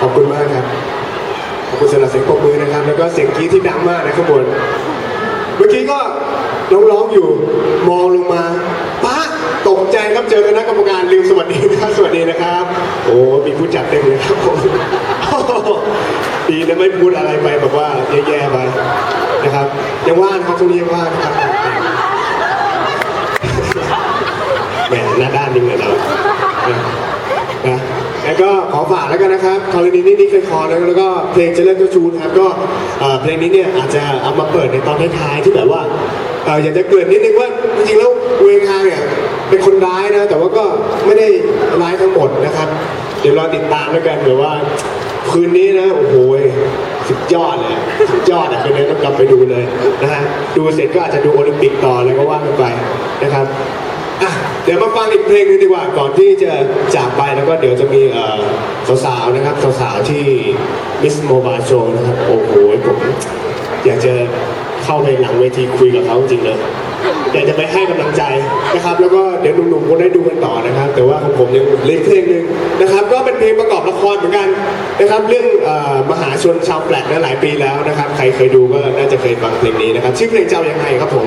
ขอบคุณมากครับ ขอบคุณสำหรับเสียงปรบมือนะครับ แล้วก็เสียงกรี๊ดที่ดังมากนะข้างบน เมื่อกี้ก็ร้องๆอยู่ มองลงมาป้าตกใจครับเจอคณะกรรมการลืมสวัสดีครับสวัสดีนะครับ โอ้ มีผู้จัดเต็มเลยครับผมดีนะไม่พูดอะไรไปแบบว่าแย่ๆไปนะครับยังว่างครับช่วงนี้ยังว่างครับแหมหน้าด้านนิ่งเลยเรานะนะ แล้วก็ขอฝากแล้วกันนะครับคอลนีนี่นี่เคยคอนะแล้วก็เพลงจะเล่นเจ้าชูนะครับก็เอ่อเพลงนี้เนี่ยอาจจะเอามาเปิดในตอนท้ายๆที่แบบว่าเอ่ออยากจะเกริดนิดนึงว่าจริงๆแล้วเวงาเนี่ยเป็นคนร้ายนะ แต่ว่าก็ไม่ได้ร้ายทั้งหมดนะครับ เดี๋ยวรอติดตามแล้วกันเผื่อว่าคืนนี้นะโอ้โหสุดยอดเลยสุดยอดอะคืนนี้ต้องกลับไปดูเลยนะฮะดูเสร็จก็อาจจะดูโอลิมปิกต่อเลยก็ว่ากันไปนะครับ ดี๋ยวมาฟังอีกเพลงหนึงดีกว่าก่อนที่จะจากไปแล้วก็เดี๋ยวจะมีสาวๆนะครับสาวๆที่ Miss Mobile Show นะครับโอ้โหผมอยากจะเข้าไปหลังเวทีคุยกับเขาจริงเลยอยากจะไปให้กำลังใจนะครับ แล้วก็เดี๋ยวหนุ่มๆคงได้ดูกันต่อนะครับ แต่ว่าของผมยังเลืออกเพลงหนึ่งนะครับ ก็เป็นเพลงประกอบละครเหมือนกันนะครับ เรื่องอมหาชนชาวแปลกนะหลายปีแล้วนะครับ ใครเคยดูก็น่าจะเคยฟังเพลงนี้นะครับ ชื่อเพลงเจ้ายังไงครับผม